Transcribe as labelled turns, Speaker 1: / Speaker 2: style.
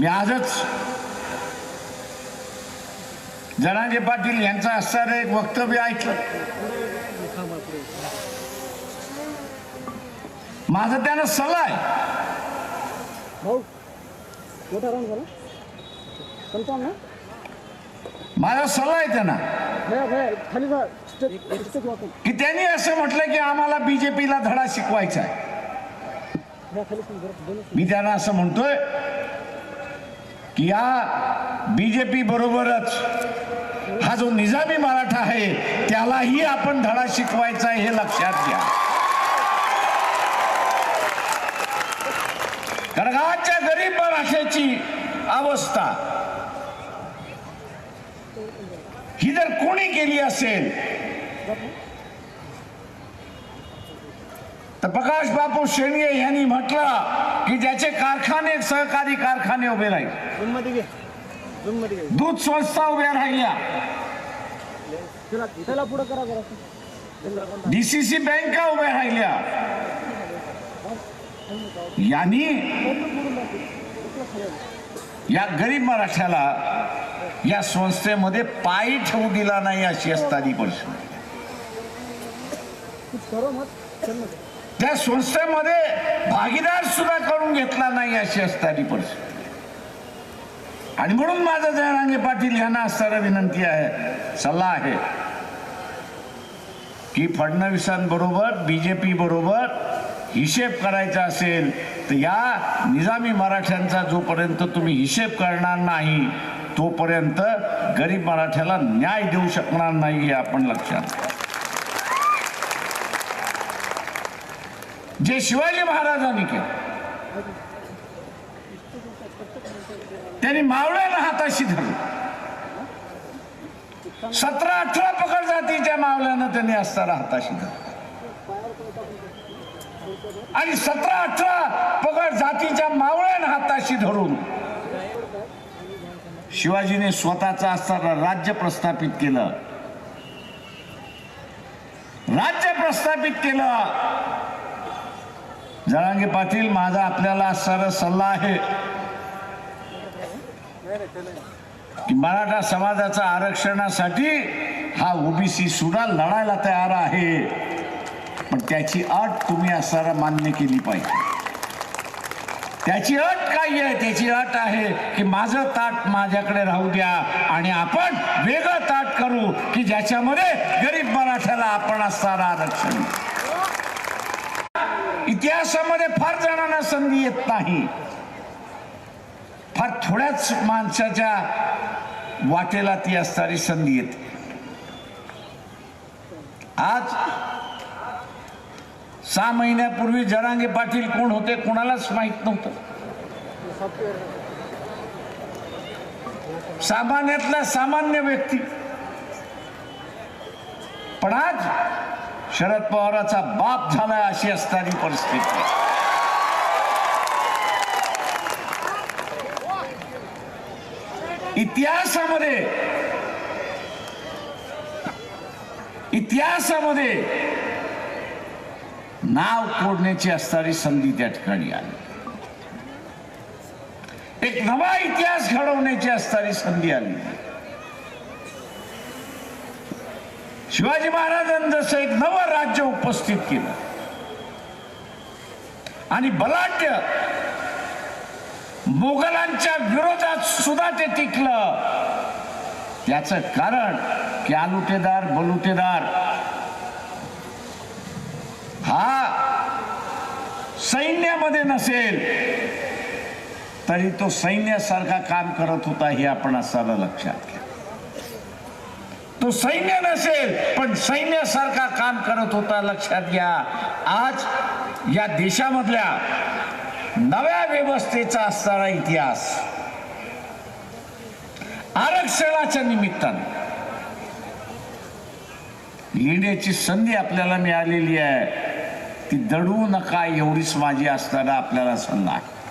Speaker 1: मी आजच जनांगे पाटील यांचं असणारं एक वक्तव्य ऐकलं. माझा त्यानं सल्ला आहे. माझा सल्ला आहे त्यांना. की त्यांनी असं म्हटलं की आम्हाला बीजेपीला धडा शिकवायचा आहे. मी त्यांना असं म्हणतोय की या बीजेपी बरोबरच हा जो निजामी मराठा आहे त्यालाही आपण धडा शिकवायचा हे लक्षात घ्या. कारण गरीब मराठ्याची अवस्था ही जर कोणी केली असेल तर प्रकाश बापू शेंडगे यांनी म्हटलं की ज्याचे कारखाने सहकारी कारखाने उभे राहील. दूध संस्था उभ्या राहिल्या. डीसीसी बँका उभ्या राहिल्या? यांनी या गरीब मराठ्याला या संस्थेमध्ये पायी ठेवू दिला नाही अशी असतानी परिस्थिती. त्या संस्थेमध्ये भागीदार सुद्धा करून घेतला नाही अशी असतानी परिस्थिती. आणि म्हणून माझं जयरांगे पाटील यांना असणारा विनंती आहे सल्ला आहे. की फडणवीसांबरोबर बीजेपी बरोबर हिशेब करायचा असेल तर या निजामी मराठ्यांचा जोपर्यंत तुम्ही हिशेब करणार नाही तोपर्यंत गरीब मराठ्याला न्याय देऊ शकणार नाही हे आपण लक्षात जे शिवाजी महाराजांनी केलं. त्यांनी मावळ्याला हाताशी धरलं. सतरा अठरा पकड जातीच्या मावल्यानं त्यांनी असताना हाताशी धरलं. आणि सतरा अठरा पकड जातीच्या मावळ्यानं हाताशी धरून शिवाजीने स्वतःचा असताना राज्य प्रस्थापित केलं. राज्य प्रस्थापित केलं. जळांगे पाटील माझा आपल्याला असणारा सल्ला आहे की मराठा समाजाचा आरक्षणासाठी हा ओबीसी सुद्धा लढायला तयार आहे. पण त्याची अट तुम्ही असणारा मान्य केली पाहिजे. त्याची अट काय आहे? त्याची अट आहे की माझं ताट माझ्याकडे राहू द्या आणि आपण वेगळं ताट करू की ज्याच्यामध्ये गरीब मराठ्याला आपण असणारं आरक्षण. इतिहासामध्ये फार जणांना संधी येत नाही. फार थोड्याच माणसाच्या वाटेला ती असणारी संधी येते. आज सहा महिन्यापूर्वी जरांगे पाटील कोण होते कोणालाच माहीत नव्हतं. सामान्यातला सामान्य व्यक्ती. पण आज शरद पवाराचा बाप झाला अशी असणारी परिस्थिती. इतिहासामध्ये इतिहासामध्ये नाव कोडण्याची असणारी संधी त्या ठिकाणी आली. एक नवा इतिहास घडवण्याची असणारी संधी आली. शिवाजी महाराजांनी जसं एक नवं राज्य उपस्थित केलं. आणि बलाढ्य मोगलांच्या विरोधात सुद्धा ते टिकलं. त्याच कारण की आलुटेदार बलुटेदार. हा सैन्यामध्ये नसेल तरी तो सैन्यासारखा काम करत होता हे आपण असायला लक्षात घ्या. सैन्य नसेल पण सैन्यासारखा काम करत होता लक्षात घ्या. आज या देशामधल्या नव्या व्यवस्थेचा असणारा इतिहास. आरक्षणाच्या निमित्तान. लिहिण्याची संधी आपल्याला मिळालेली आहे. ती दडवू नका एवढीच माझी असताना आपल्याला सल्ला आहे.